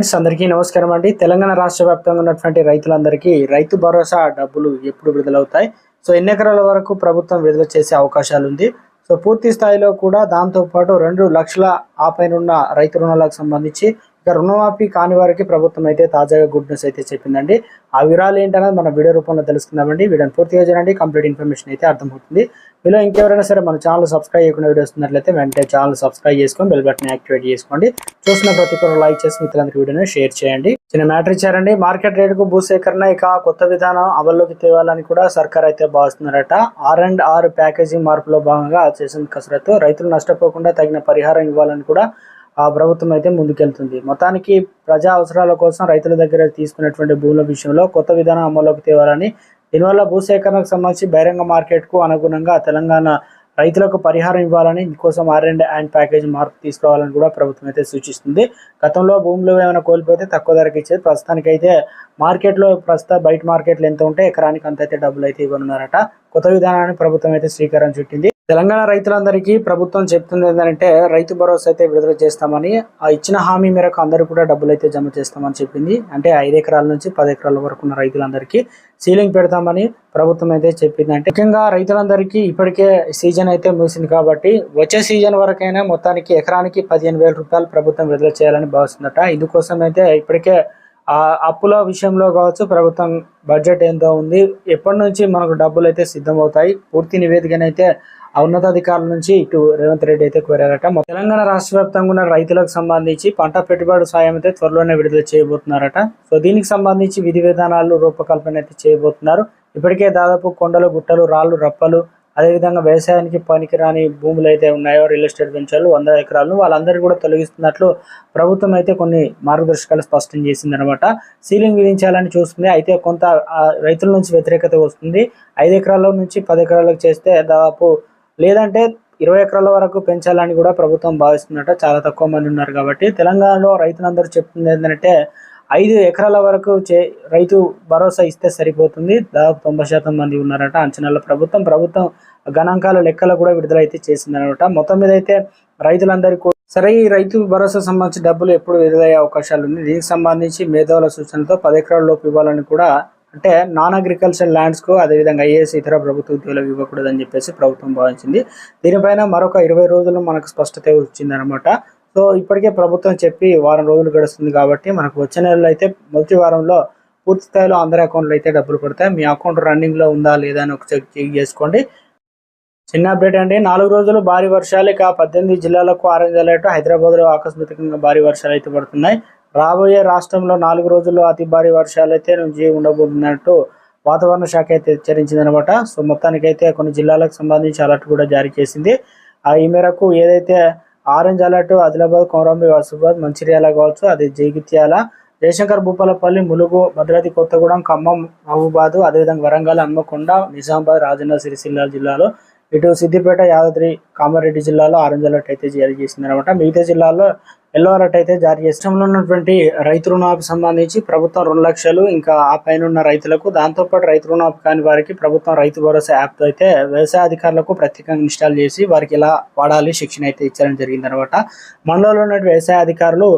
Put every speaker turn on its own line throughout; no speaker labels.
అందరికీ నమస్కారం అండి. తెలంగాణ రాష్ట్ర వ్యాప్తంగా ఉన్నటువంటి రైతులందరికీ రైతు భరోసా డబ్బులు ఎప్పుడు విడుదలవుతాయి? సో ఎన్ని ఎకరాల వరకు ప్రభుత్వం విడుదల చేసే అవకాశాలు ఉంది సో పూర్తి స్థాయిలో కూడా దాంతో పాటు రెండు లక్షల ఆ పైన ఉన్న రైతు రుణాలకు సంబంధించి ఇక రుణమాఫీ కాని వారికి ప్రభుత్వం అయితే తాజాగా గుడ్ న్యూస్ అయితే చెప్పిందండి. ఆ వివరాలు ఏంటనేది మన వీడియో రూపంలో తెలుసుకుందామండి. వీడియోని పూర్తిగా చేయండి కంప్లీట్ ఇన్ఫర్మేషన్ అయితే అర్థమవుతుంది. మీలో ఇంకెవరైనా సరే మన ఛానల్ సబ్స్క్రైబ్ చేయకుండా వీడియో వస్తున్నట్లయితే వెంటనే ఛానల్ సబ్స్క్రైబ్ చేసుకొని బెల్ బటన్ యాక్టివేట్ చేసుకోండి. చూసిన ప్రతి ఒక్కరు లైక్ చేసి మిత్రులందరికీ వీడియోని షేర్ చేయండి. చిన్న మ్యాటర్ ఇచ్చారండి. మార్కెట్ రేటుకు భూసేకరణ ఇక కొత్త విధానం అమల్లోకి తేవాలని కూడా సర్కార్ అయితే భావిస్తున్నారట. ఆర్ అండ్ ఆర్ ప్యాకేజింగ్ మార్పులో భాగంగా చేసిన కసరత్తు రైతులు నష్టపోకుండా తగిన పరిహారం ఇవ్వాలని కూడా ఆ ప్రభుత్వం అయితే ముందుకెళ్తుంది. మొత్తానికి ప్రజా అవసరాల కోసం రైతుల దగ్గర తీసుకున్నటువంటి భూముల విషయంలో కొత్త విధానం అమల్లోకి తేవాలని దీనివల్ల భూసేకరణకు సంబంధించి బహిరంగ మార్కెట్కు అనుగుణంగా తెలంగాణ రైతులకు పరిహారం ఇవ్వాలని ఇందుకోసం ఆర్ అండ్ అండ్ ప్యాకేజ్ మార్పు తీసుకోవాలని కూడా ప్రభుత్వం అయితే సూచిస్తుంది. గతంలో భూములు ఏమైనా కోల్పోతే తక్కువ ధరకు ఇచ్చేది. ప్రస్తుతానికి అయితే మార్కెట్లో ప్రస్తుత బయట మార్కెట్లు ఎంత ఉంటే ఎకరానికి అంత అయితే డబ్బులు అయితే ఇవ్వనున్నారట. కొత్త విధానాన్ని ప్రభుత్వం అయితే శ్రీకారం చుట్టింది. తెలంగాణ రైతులందరికీ ప్రభుత్వం చెప్తుంది ఏంటంటే రైతు భరోసా అయితే విడుదల చేస్తామని ఆ ఇచ్చిన హామీ మేరకు అందరూ కూడా డబ్బులు అయితే జమ చేస్తామని చెప్పింది. అంటే ఐదు ఎకరాల నుంచి పది ఎకరాల వరకు ఉన్న రైతులందరికీ సీలింగ్ పెడతామని ప్రభుత్వం అయితే చెప్పింది. అంటే ముఖ్యంగా రైతులందరికీ ఇప్పటికే సీజన్ అయితే ముగిసింది కాబట్టి వచ్చే సీజన్ వరకైనా మొత్తానికి ఎకరానికి పదిహేను వేల రూపాయలు ప్రభుత్వం విడుదల చేయాలని భావిస్తుందట. ఇందుకోసం అయితే ఇప్పటికే ఆ అప్పుల విషయంలో కావచ్చు ప్రభుత్వం బడ్జెట్ ఎంతో ఉంది. ఎప్పటి నుంచి మనకు డబ్బులు అయితే సిద్ధమవుతాయి పూర్తి నివేదికనైతే ఆ ఉన్నతాధికారుల నుంచి ఇటు రేవంత్ రెడ్డి అయితే కోరారట. తెలంగాణ రాష్ట్ర వ్యాప్తంగా ఉన్న రైతులకు సంబంధించి పంట పెట్టుబడి సాయం అయితే త్వరలోనే విడుదల చేయబోతున్నారట. సో దీనికి సంబంధించి విధి విధానాలు రూపకల్పన అయితే చేయబోతున్నారు. ఇప్పటికే దాదాపు కొండలు గుట్టలు రాళ్ళు రప్పలు అదేవిధంగా వ్యవసాయానికి పనికిరాని భూములు అయితే ఉన్నాయో రియల్ ఎస్టేట్ వెంచర్లు వంద ఎకరాలు వాళ్ళందరూ కూడా తొలగిస్తున్నట్లు ప్రభుత్వం అయితే కొన్ని మార్గదర్శకాలు స్పష్టం చేసిందనమాట. సీలింగ్ విధించాలని చూస్తుంది. అయితే కొంత రైతుల నుంచి వ్యతిరేకత వస్తుంది. ఐదు ఎకరాల నుంచి పది ఎకరాలకు చేస్తే దాదాపు లేదంటే ఇరవై ఎకరాల వరకు పెంచాలని కూడా ప్రభుత్వం భావిస్తున్నట్టు చాలా తక్కువ మంది ఉన్నారు కాబట్టి తెలంగాణలో రైతులందరూ చెప్తుంది ఏంటంటే ఐదు ఎకరాల వరకు చే రైతు భరోసా ఇస్తే సరిపోతుంది. దాదాపు తొంభై శాతం మంది ఉన్నారట అంచనాల ప్రభుత్వం. ప్రభుత్వం గణాంకాల లెక్కలు కూడా విడుదలైతే చేసిందనమాట. మొత్తం మీద అయితే రైతులందరికీ కూడా సరే ఈ రైతు భరోసా సంబంధించి డబ్బులు ఎప్పుడు విడుదలయ్యే అవకాశాలు ఉన్నాయి. దీనికి సంబంధించి మేధావుల సూచనలతో పది ఎకరాల లోపు ఇవ్వాలని కూడా అంటే నాన్ అగ్రికల్చర్ ల్యాండ్స్కు అదేవిధంగా ఐఏఎస్ ఇతర ప్రభుత్వ ఉద్యోగులకు ఇవ్వకూడదని చెప్పేసి ప్రభుత్వం భావించింది. దీనిపైన మరొక ఇరవై రోజులు మనకు స్పష్టత వచ్చిందనమాట. సో ఇప్పటికే ప్రభుత్వం చెప్పి వారం రోజులు గడుస్తుంది కాబట్టి మనకు వచ్చే నెలలో అయితే మొదటి వారంలో పూర్తి స్థాయిలో అందరి అకౌంట్లో అయితే డబ్బులు పడతాయి. మీ అకౌంట్ రన్నింగ్లో ఉందా లేదా అని ఒక చెక్ చేసుకోండి. చిన్న అప్డేట్ అండి నాలుగు రోజులు భారీ వర్షాలు ఇక పద్దెనిమిది జిల్లాలకు ఆరెంజ్ అలర్ట్. హైదరాబాద్లో ఆకస్మికంగా భారీ వర్షాలు అయితే పడుతున్నాయి. రాబోయే రాష్ట్రంలో నాలుగు రోజుల్లో అతి భారీ వర్షాలు అయితే నుంచి ఉండబోతున్నట్టు వాతావరణ శాఖ అయితే హెచ్చరించింది అనమాట సో మొత్తానికైతే కొన్ని జిల్లాలకు సంబంధించి అలర్ట్ కూడా జారీ చేసింది. ఆ ఈ మేరకు ఏదైతే ఆరెంజ్ అలర్ట్ ఆదిలాబాద్ కొమరంబి వాసుబాద్ మంచిర్యాల కావచ్చు అది జగిత్యాల జయశంకర్ భూపాలపల్లి ములుగు భద్రాద్రి కొత్తగూడెం ఖమ్మం మహబూబాద్ అదేవిధంగా వరంగల్ హన్మకొండ నిజామాబాద్ రాజన్న సిరిసిల్ల జిల్లాలో ఇటు సిద్దిపేట యాదాద్రి కామారెడ్డి జిల్లాలో ఆరెంజ్ అలర్ట్ అయితే జారీ చేసింది అనమాట మిగతా జిల్లాల్లో ఎల్లో అలర్ట్ అయితే జారీ చేసంలో ఉన్నటువంటి రైతు రుణాలకు సంబంధించి ప్రభుత్వం రెండు లక్షలు ఇంకా ఆ పైన ఉన్న రైతులకు దాంతోపాటు రైతు రుణాపు కాని వారికి ప్రభుత్వం రైతు భరోసా యాప్ అయితే వ్యవసాయ అధికారులకు ప్రత్యేకంగా ఇన్స్టాల్ చేసి వారికి ఎలా వాడాలి శిక్షణ అయితే ఇచ్చడం జరిగింది అనమాట మండలంలో ఉన్న వ్యవసాయ అధికారులు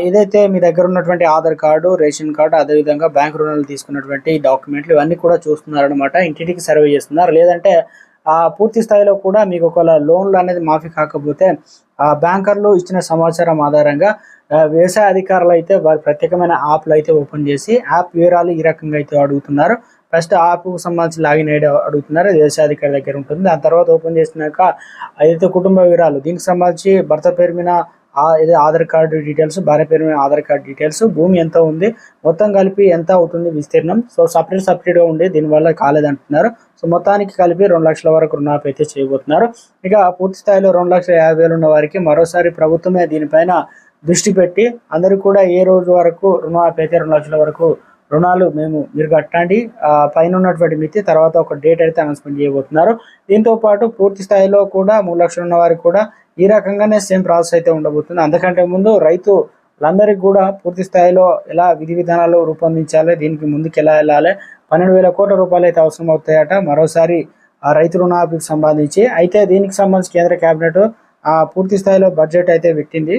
ఏదైతే మీ దగ్గర ఉన్నటువంటి ఆధార్ కార్డు రేషన్ కార్డు అదేవిధంగా బ్యాంక్ రుణాలు తీసుకున్నటువంటి డాక్యుమెంట్లు ఇవన్నీ కూడా చూస్తున్నారనమాట. ఇంటింటికి సర్వే చేస్తున్నారు. లేదంటే ఆ పూర్తి స్థాయిలో కూడా మీకు ఒకవేళ లోన్లు అనేది మాఫీ కాకపోతే ఆ బ్యాంకర్లు ఇచ్చిన సమాచారం ఆధారంగా వ్యవసాయ అధికారులు అయితే వారి ప్రత్యేకమైన యాప్లు అయితే ఓపెన్ చేసి యాప్ వివరాలు ఈ రకంగా అయితే అడుగుతున్నారు. ఫస్ట్ యాప్కు సంబంధించి లాగిన్ ఐడి అడుగుతున్నారు. వ్యవసాయ అధికారి దగ్గర ఉంటుంది. దాని తర్వాత ఓపెన్ చేసినాక ఏదైతే కుటుంబ వివరాలు దీనికి సంబంధించి భర్త పేరు మీద ఇది ఆధార్ కార్డు డీటెయిల్స్ భార్య పేరు మీద ఆధార్ కార్డు డీటెయిల్స్ భూమి ఎంత ఉంది మొత్తం కలిపి ఎంత అవుతుంది విస్తీర్ణం. సో సపరేట్ సపరేట్గా ఉండి దీనివల్ల కాలేదంటున్నారు. సో మొత్తానికి కలిపి రెండు లక్షల వరకు రుణాపు అయితే చేయబోతున్నారు. ఇక పూర్తి స్థాయిలో రెండు లక్షల యాభై వేలు ఉన్న వారికి మరోసారి ప్రభుత్వమే దీనిపైన దృష్టి పెట్టి అందరూ కూడా ఏ రోజు వరకు రుణాపు అయితే రెండు లక్షల వరకు రుణాలు మేము మీరు కట్టండి. పైన ఉన్నటువంటి మితి తర్వాత ఒక డేట్ అయితే అనౌన్స్మెంట్ చేయబోతున్నారు. దీంతో పాటు పూర్తి స్థాయిలో కూడా మూడు లక్షలు ఉన్న వారికి కూడా ఈ రకంగానే సేమ్ ప్రాసెస్ అయితే ఉండబోతుంది. అందుకంటే ముందు రైతు వాళ్ళందరికీ కూడా పూర్తి స్థాయిలో ఎలా విధి విధానాలు రూపొందించాలి దీనికి ముందుకు ఎలా వెళ్ళాలి పన్నెండు వేల కోట్ల రూపాయలు అయితే అవసరం అవుతాయట మరోసారి ఆ రైతు రుణాభికి సంబంధించి అయితే దీనికి సంబంధించి కేంద్ర కేబినెట్ ఆ పూర్తి స్థాయిలో బడ్జెట్ అయితే పెట్టింది.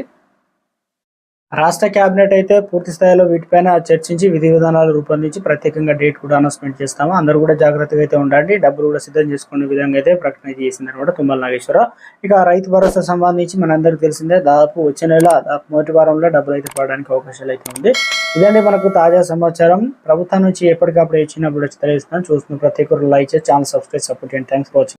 రాష్ట్ర కేబినెట్ అయితే పూర్తి స్థాయిలో వీటిపైన చర్చించి విధి విధానాలు రూపొందించి ప్రత్యేకంగా డేట్ కూడా అనౌన్స్మెంట్ చేస్తాము. అందరూ కూడా జాగ్రత్తగా అయితే ఉండండి. డబ్బులు కూడా సిద్ధం చేసుకునే విధంగా అయితే ప్రకటన చేసింది అనమాట తుమ్మల నాగేశ్వరరావు. ఇక రైతు భరోసా సంబంధించి మనందరికీ తెలిసిందే దాదాపు వచ్చే నెల దాదాపు మొదటి వారంలో డబ్బులు అయితే పడడానికి అవకాశాలు అయితే ఉంది. ఇదండి మనకు తాజా సమాచారం. ప్రభుత్వం నుంచి ఎప్పటికప్పుడు ఇచ్చినప్పుడు వచ్చి చూస్తున్న. ప్రతి ఒక్కరు లైక్ చేసి ఛానల్ సబ్స్క్రైబ్ సపోర్ట్ చేయండి. Thanks for watching.